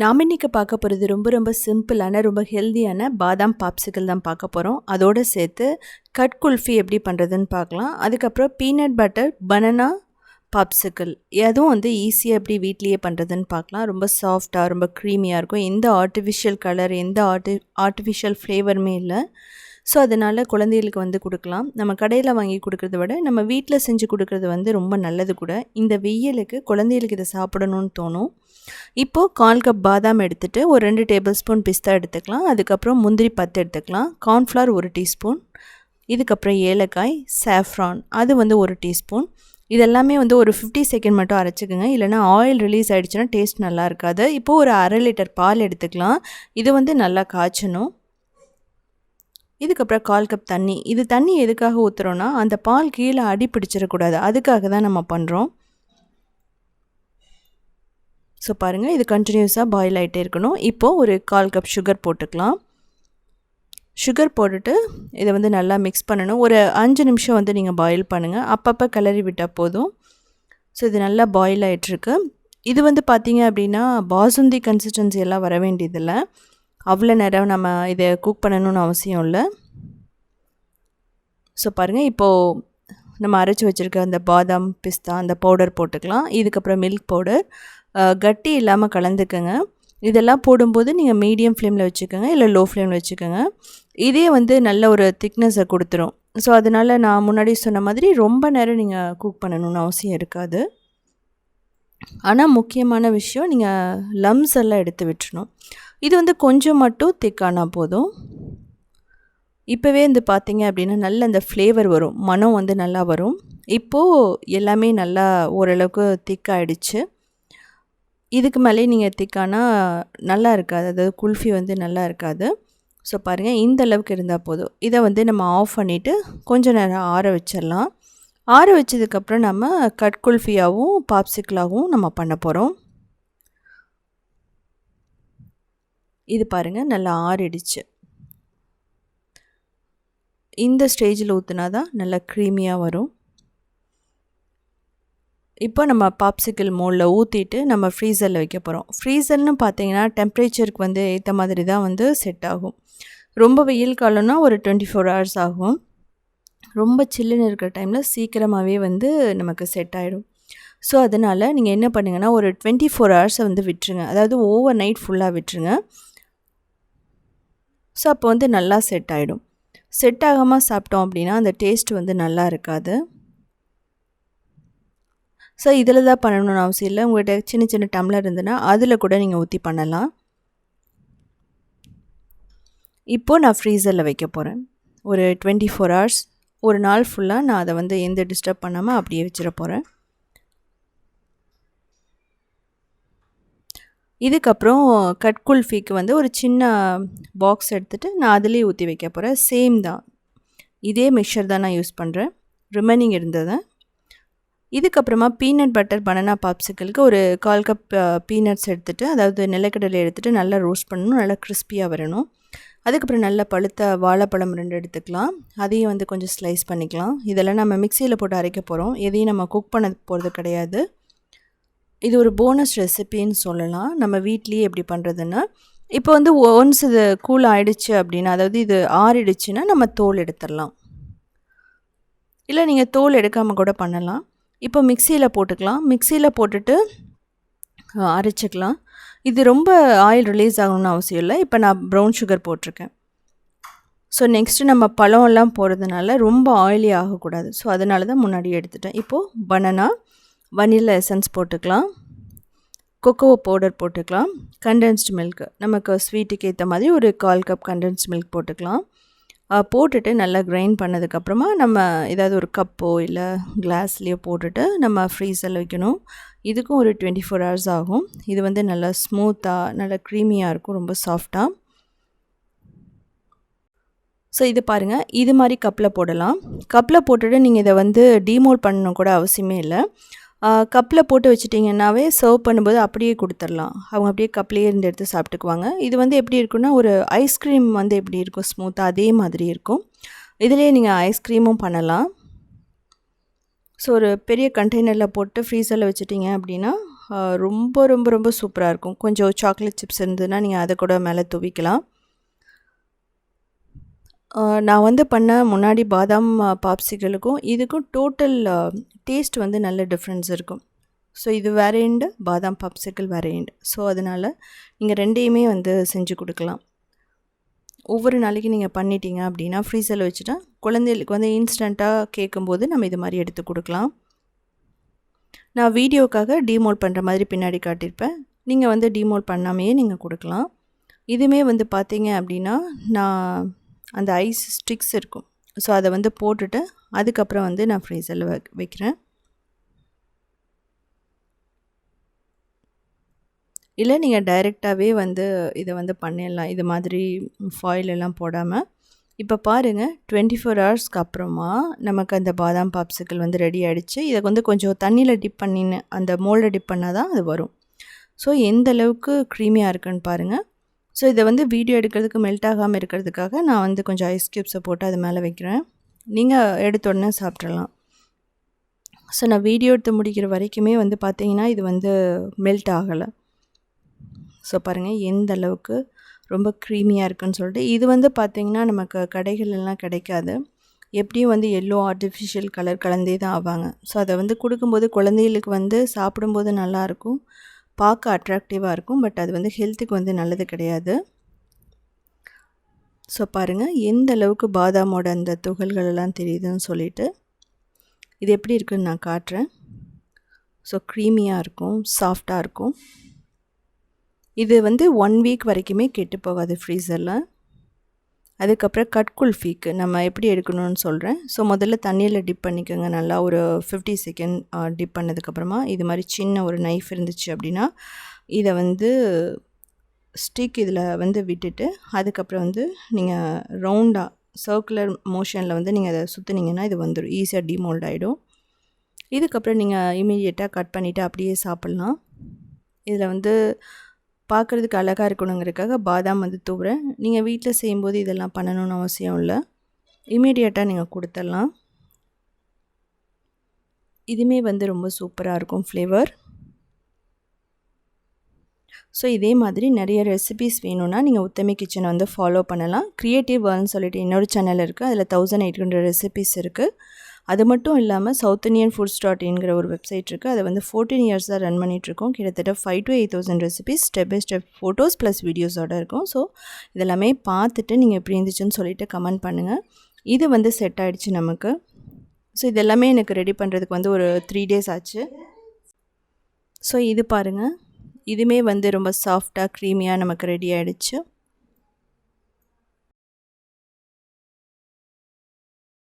நாம் இன்றைக்கி பார்க்க போகிறது ரொம்ப ரொம்ப சிம்பிளான ரொம்ப ஹெல்தியான பாதாம் பாப்சிக்கல் தான் பார்க்க போகிறோம் அதோடு சேர்த்து கட் குல்ஃபி எப்படி பண்ணுறதுன்னு பார்க்கலாம். அதுக்கப்புறம் பீனட் பட்டர் பனானா பாப்சிக்கல் அதுவும் வந்து ஈஸியாக எப்படி வீட்லேயே பண்ணுறதுன்னு பார்க்கலாம். ரொம்ப சாஃப்டாக ரொம்ப க்ரீமியாக இருக்கும். எந்த ஆர்டிஃபிஷியல் கலர் எந்த ஆர்டி ஆர்டிஃபிஷியல் ஃப்ளேவருமே இல்லை. ஸோ அதனால் குழந்தைகளுக்கு வந்து கொடுக்கலாம். நம்ம கடையில் வாங்கி கொடுக்குறத விட நம்ம வீட்டில் செஞ்சு கொடுக்குறது வந்து ரொம்ப நல்லது கூட. இந்த வெயிலுக்கு குழந்தைகளுக்கு இதை சாப்பிடணும்னு தோணும். இப்போது கால் கப் பாதாம் எடுத்துகிட்டு ஒரு ரெண்டு டேபிள் ஸ்பூன் பிஸ்தா எடுத்துக்கலாம். அதுக்கப்புறம் முந்திரி பத்து எடுத்துக்கலாம். கார்ன்ஃப்ளவர் ஒரு டீஸ்பூன். இதுக்கப்புறம் ஏலக்காய் சாஃப்ரான் அது வந்து ஒரு டீஸ்பூன். இதெல்லாமே வந்து ஒரு ஃபிஃப்டி செகண்ட் மட்டும் அரைச்சிக்கோங்க. இல்லைனா ஆயில் ரிலீஸ் ஆகிடுச்சுன்னா டேஸ்ட் நல்லா இருக்காது. இப்போது ஒரு அரை லிட்டர் பால் எடுத்துக்கலாம். இது வந்து நல்லா காய்ச்சணும். இதுக்கப்புறம் கால் கப் தண்ணி. இது தண்ணி எதுக்காக ஊற்றுறோன்னா அந்த பால் கீழே அடி பிடிச்சிடக்கூடாது. அதுக்காக தான் நம்ம பண்ணுறோம் ஸோ பாருங்கள் இது கண்டினியூஸாக பாயில் ஆகிட்டே இருக்கணும். இப்போது ஒரு கால் கப் சுகர் போட்டுக்கலாம். சுகர் போட்டுட்டு இதை வந்து நல்லா மிக்ஸ் பண்ணணும். ஒரு அஞ்சு நிமிஷம் வந்து நீங்கள் பாயில் பண்ணுங்கள் அப்பப்போ கிளறி விட்டால் போதும். ஸோ இது நல்லா பாயில் ஆகிட்டுருக்கு இது வந்து பார்த்திங்க அப்படின்னா பாசுந்தி கன்சிஸ்டன்சி எல்லாம் வர வேண்டியதில்லை. அவ்வளோ நேரம் நம்ம இதை குக் பண்ணணும்னு அவசியம் இல்லை. ஸோ பாருங்கள் இப்போது நம்ம அரைச்சி வச்சுருக்க அந்த பாதாம் பிஸ்தா அந்த பவுடர் போட்டுக்கலாம். இதுக்கப்புறம் மில்க் பவுடர் கட்டி இல்லாமல் கலந்துக்கோங்க. இதெல்லாம் போடும்போது நீங்கள் மீடியம் ஃப்ளேமில் வச்சுக்கோங்க இல்லை லோ ஃப்ளேமில் வச்சுக்கோங்க. இதே வந்து நல்ல ஒரு திக்னஸை கொடுத்துரும். ஸோ அதனால் நான் முன்னாடி சொன்ன மாதிரி ரொம்ப நேரம் நீங்கள் குக் பண்ணணும்னு அவசியம் இருக்காது. ஆனால் முக்கியமான விஷயம் நீங்கள் லம்ஸ் எல்லாம் எடுத்து விட்டுணும் இது வந்து கொஞ்சம் மட்டும் திக்கானால் போதும். இப்போவே வந்து பார்த்தீங்க அப்படின்னா நல்ல அந்த ஃப்ளேவர் வரும். மனம் வந்து நல்லா வரும். இப்போது எல்லாமே நல்லா ஓரளவுக்கு திக்காயிடுச்சு இதுக்கு மேலே நீங்கள் திக்கானா நல்லா இருக்காது. அதாவது குல்ஃபி வந்து நல்லா இருக்காது. ஸோ பாருங்கள் இந்த அளவுக்கு இருந்தால் போதும். இதை வந்து நம்ம ஆஃப் பண்ணிவிட்டு கொஞ்சம் நேரம் ஆற வச்சிடலாம். ஆற வச்சதுக்கப்புறம் நம்ம கட் குல்ஃபியாகவும் பாப்சிக்கலாகவும் நம்ம பண்ண போகிறோம் இது பாருங்கள் நல்லா ஆறிடுச்சு. இந்த ஸ்டேஜில் ஊற்றுனா தான் நல்லா க்ரீமியாக வரும். இப்போ நம்ம பாப்சிக்கல் மோலில் ஊற்றிட்டு நம்ம ஃப்ரீசரில் வைக்க போகிறோம் ஃப்ரீசர்னு பார்த்தீங்கன்னா டெம்ப்ரேச்சருக்கு வந்து ஏற்ற மாதிரி தான் வந்து செட் ஆகும். ரொம்ப வெயில் காலம்னா ஒரு டுவெண்ட்டி ஃபோர் ஹவர்ஸ் ஆகும். ரொம்ப சில்லுன்னு இருக்கிற டைமில் சீக்கிரமாகவே வந்து நமக்கு செட் ஆகிடும் ஸோ அதனால் நீங்கள் என்ன பண்ணுங்கன்னா ஒரு டுவெண்ட்டி ஃபோர் ஹவர்ஸை வந்து விட்டுருங்க. அதாவது ஓவர் நைட் ஃபுல்லாக விட்டுருங்க. ஸோ அப்போ வந்து நல்லா செட் ஆகிடும் செட் ஆகாமல் சாப்பிட்டோம் அப்படின்னா அந்த டேஸ்ட் வந்து நல்லா இருக்காது. ஸோ இதில் தான் பண்ணணும்னு அவசியம் இல்லை. உங்கள்கிட்ட சின்ன சின்ன டம்ளர் இருந்ததுன்னா அதில் கூட நீங்கள் ஊற்றி பண்ணலாம். இப்போது நான் ஃப்ரீசரில் வைக்க போகிறேன் ஒரு டுவெண்ட்டி ஃபோர் ஹவர்ஸ் ஒரு நாள் ஃபுல்லாக நான் அதை வந்து எந்த டிஸ்டர்ப் பண்ணாமல் அப்படியே வச்சிட போகிறேன் இதுக்கப்புறம் கட் குல்ஃபிக்கு வந்து ஒரு சின்ன பாக்ஸ் எடுத்துகிட்டு நான் அதிலே ஊற்றி வைக்க போகிறேன் சேம் தான். இதே மிக்சர் தான் நான் யூஸ் பண்ணுறேன் ரிமைனிங் இருந்ததை. இதுக்கப்புறமா பீனட் பட்டர் பனானா பாப்சிக்கலுக்கு ஒரு கால் கப் பீனட்ஸ் எடுத்துகிட்டு அதாவது நிலக்கடலை எடுத்துகிட்டு நல்லா ரோஸ்ட் பண்ணணும் நல்லா கிறிஸ்பியாக வரணும். அதுக்கப்புறம் நல்லா பழுத்த வாழைப்பழம் ரெண்டு எடுத்துக்கலாம். அதையும் வந்து கொஞ்சம் ஸ்லைஸ் பண்ணிக்கலாம். இதெல்லாம் நம்ம மிக்சியில் போட்டு அரைக்க போகிறோம் எதையும் நம்ம குக் பண்ண போகிறது கிடையாது. இது ஒரு போனஸ் ரெசிபின்னு சொல்லலாம். நம்ம வீட்லேயே எப்படி பண்ணுறதுன்னா இப்போ வந்து ஒன்ஸ் இது கூல் ஆகிடுச்சு அப்படின்னா அதாவது இது ஆறிடுச்சுன்னா நம்ம தோல் எடுத்துடலாம். இல்லை நீங்கள் தோல் எடுக்காமல் கூட பண்ணலாம். இப்போ மிக்சியில் போட்டுக்கலாம். மிக்சியில் போட்டுட்டு அரைச்சிக்கலாம். இது ரொம்ப ஆயில் ரிலீஸ் ஆகணும்னு அவசியம் இல்லை. இப்போ நான் ப்ரௌன் சுகர் போட்டிருக்கேன். ஸோ நெக்ஸ்ட்டு நம்ம பழம்லாம் போடுறதுனால ரொம்ப ஆயிலி ஆகக்கூடாது. ஸோ அதனால தான் முன்னாடி எடுத்துட்டேன். இப்போது பனானா வனிலா எசன்ஸ் போட்டுக்கலாம். கொக்கோ பவுடர் போட்டுக்கலாம். கண்டென்ஸ்டு மில்க் நமக்கு ஸ்வீட்டுக்கு ஏற்ற மாதிரி ஒரு கால் கப் கண்டென்ஸ்டு மில்க் போட்டுக்கலாம். போட்டுட்டு நல்லா கிரைண்ட் பண்ணதுக்கப்புறமா நம்ம ஏதாவது ஒரு கப்போ இல்லை கிளாஸ்லேயோ போட்டுட்டு நம்ம ஃப்ரீஸில் வைக்கணும். இதுக்கும் ஒரு டுவெண்ட்டி ஃபோர் ஹவர்ஸ் ஆகும். இது வந்து நல்லா ஸ்மூத்தாக நல்லா க்ரீமியாக இருக்கும் ரொம்ப சாஃப்டாக ஸோ இது பாருங்கள் இது மாதிரி கப்பில் போடலாம். கப்பில் போட்டுட்டு நீங்கள் இதை வந்து டீமோல் பண்ணணும் கூட அவசியமே இல்லை. கப்பில் போட்டு வச்சிட்டிங்கன்னாவே சர்வ் பண்ணும்போது அப்படியே கொடுத்துர்லாம் அவங்க அப்படியே கப்லேயே இருந்து எடுத்து சாப்பிட்டுக்குவாங்க. இது வந்து எப்படி இருக்குன்னா ஒரு ஐஸ்கிரீம் வந்து எப்படி இருக்கும்? ஸ்மூத்தாக அதே மாதிரி இருக்கும். இதிலே நீங்கள் ஐஸ்கிரீமும் பண்ணலாம். ஸோ ஒரு பெரிய கண்டெய்னரில் போட்டு ஃப்ரீசரில் வச்சுட்டிங்க அப்படின்னா ரொம்ப ரொம்ப ரொம்ப சூப்பராக இருக்கும். கொஞ்சம் சாக்லேட் சிப்ஸ் இருந்ததுன்னா நீங்கள் அதை கூட மேலே துவிக்கலாம். நான் வந்து பண்ண முன்னாடி பாதாம் பாப்சிகளுக்கும் இதுக்கும் டோட்டல் டேஸ்ட் வந்து நல்ல டிஃப்ரென்ஸ் இருக்கும். ஸோ இது வேற பாதாம் பாப்சிக்கல் வேற ஸோ அதனால் நீங்கள் ரெண்டையுமே வந்து செஞ்சு கொடுக்கலாம். ஒவ்வொரு நாளைக்கு நீங்கள் பண்ணிட்டீங்க அப்படின்னா ஃப்ரீசரில் வச்சுட்டா குழந்தைகளுக்கு வந்து இன்ஸ்டண்ட்டாக கேட்கும்போது நம்ம இது மாதிரி எடுத்து கொடுக்கலாம். நான் வீடியோக்காக டிமோல் பண்ணுற மாதிரி பின்னாடி காட்டியிருப்பேன். நீங்கள் வந்து டிமோல் பண்ணாமையே நீங்கள் கொடுக்கலாம். இதுவுமே வந்து பார்த்தீங்க அப்படின்னா நான் அந்த ஐஸ் ஸ்டிக்ஸ் இருக்கும். ஸோ அதை வந்து போட்டுட்டு அதுக்கப்புறம் வந்து நான் ஃப்ரீசரில் வை வைக்கிறேன். இல்லை நீங்கள் டைரெக்டாகவே வந்து இதை வந்து பண்ணிடலாம். இது மாதிரி ஃபாயில் எல்லாம் போடாமல் இப்போ பாருங்கள் டுவெண்ட்டி ஃபோர் ஹவர்ஸ்க்கு அப்புறமா நமக்கு அந்த பாதாம் பாப்சிக்கல் வந்து ரெடி ஆகிடுச்சு இதை வந்து கொஞ்சம் தண்ணியில் டிப் பண்ணின்னு அந்த மோல்டை டிப் பண்ணால் தான் அது வரும். ஸோ எந்த அளவுக்கு க்ரீமியாக இருக்குன்னு பாருங்கள் ஸோ இதை வந்து வீடியோ எடுக்கிறதுக்கு மெல்ட் ஆகாமல் இருக்கிறதுக்காக நான் வந்து கொஞ்சம் ஐஸ் க்யூப்ஸை போட்டு அது மேலே வைக்கிறேன். நீங்கள் எடுத்த உடனே சாப்பிட்றலாம் ஸோ நான் வீடியோ எடுத்து முடிக்கிற வரைக்குமே வந்து பார்த்தீங்கன்னா இது வந்து மெல்ட் ஆகலை. ஸோ பாருங்கள் எந்த அளவுக்கு ரொம்ப க்ரீமியாக இருக்குன்னு சொல்லிட்டு இது வந்து பார்த்திங்கன்னா நமக்கு கடைகளெல்லாம் கிடைக்காது. எப்படியும் வந்து எல்லோ ஆர்டிஃபிஷியல் கலர் கலந்தே தான் ஆவாங்க. ஸோ அதை வந்து கொடுக்கும்போது குழந்தைகளுக்கு வந்து சாப்பிடும்போது நல்லாயிருக்கும் பார்க்க அட்ராக்டிவாக இருக்கும் பட் அது வந்து ஹெல்த்துக்கு வந்து நல்லது கிடையாது. ஸோ பாருங்கள் எந்த அளவுக்கு பாதாமோட அந்த துகள்கள் எல்லாம் தெரியுதுன்னு சொல்லிட்டு இது எப்படி இருக்குன்னு நான் காட்டுறேன். ஸோ க்ரீமியாக இருக்கும் சாஃப்டாக இருக்கும். இது வந்து ஒன் வீக் வரைக்குமே கெட்டு போகாது ஃப்ரீசரில் அதுக்கப்புறம் கட் குல்ஃபீக்கு நம்ம எப்படி எடுக்கணும்னு சொல்கிறேன் ஸோ முதல்ல தண்ணியில் டிப் பண்ணிக்கோங்க. நல்லா ஒரு ஃபிஃப்டி செகண்ட் டிப் பண்ணதுக்கப்புறமா இது மாதிரி சின்ன ஒரு நைஃப் இருந்துச்சு அப்படின்னா இதை வந்து ஸ்டிக் இதில் வந்து விட்டுட்டு அதுக்கப்புறம் வந்து நீங்கள் ரவுண்டாக சர்க்குலர் மோஷனில் வந்து நீங்கள் அதை சுற்றுனீங்கன்னா இது வந்துடும் ஈஸியாக டிமோல்ட் ஆகிடும் இதுக்கப்புறம் நீங்கள் இமீடியட்டாக கட் பண்ணிவிட்டு அப்படியே சாப்பிட்லாம். இதில் வந்து பார்க்குறதுக்கு அழகாக இருக்கணுங்கிறதுக்காக பாதாம் வந்து தூவுறேன். நீங்கள் வீட்டில் செய்யும்போது இதெல்லாம் பண்ணணும்னு அவசியம் இல்லை. இமீடியட்டாக நீங்கள் கொடுத்துடலாம். இதுவுமே வந்து ரொம்ப சூப்பராக இருக்கும் ஃப்ளேவர் ஸோ இதே மாதிரி நிறைய ரெசிபிஸ் வேணும்னா நீங்கள் உத்தமி கிச்சனை வந்து ஃபாலோ பண்ணலாம். க்ரியேட்டிவ் வேர்ல்னு சொல்லிட்டு இன்னொரு சேனல் இருக்குது அதில் தௌசண்ட் எயிட் ஹண்ட்ரட் ரெசிபிஸ் இருக்குது அது மட்டும் இல்லாமல் சவுத் இண்டியன் ஃபுட்ஸ் டாட் இன்கிற ஒரு வெப்சைட் இருக்குது அதை வந்து ஃபோர்டீன் இயர்ஸ் தான் ரன் பண்ணிகிட்ருக்கோம் கிட்டத்தட்ட five to eight thousand recipes step by step photos plus வீடியோஸோட இருக்கும். ஸோ இதெல்லாமே பார்த்துட்டு நீங்கள் எப்படி இருந்துச்சுன்னு சொல்லிட்டு கமெண்ட் பண்ணுங்கள் இது வந்து செட் ஆகிடுச்சு நமக்கு. ஸோ இதெல்லாமே எனக்கு ரெடி பண்ணுறதுக்கு வந்து ஒரு த்ரீ டேஸ் ஆச்சு. ஸோ இது பாருங்கள் இதுவுமே வந்து ரொம்ப சாஃப்டாக க்ரீமியாக நமக்கு ரெடி ஆகிடுச்சு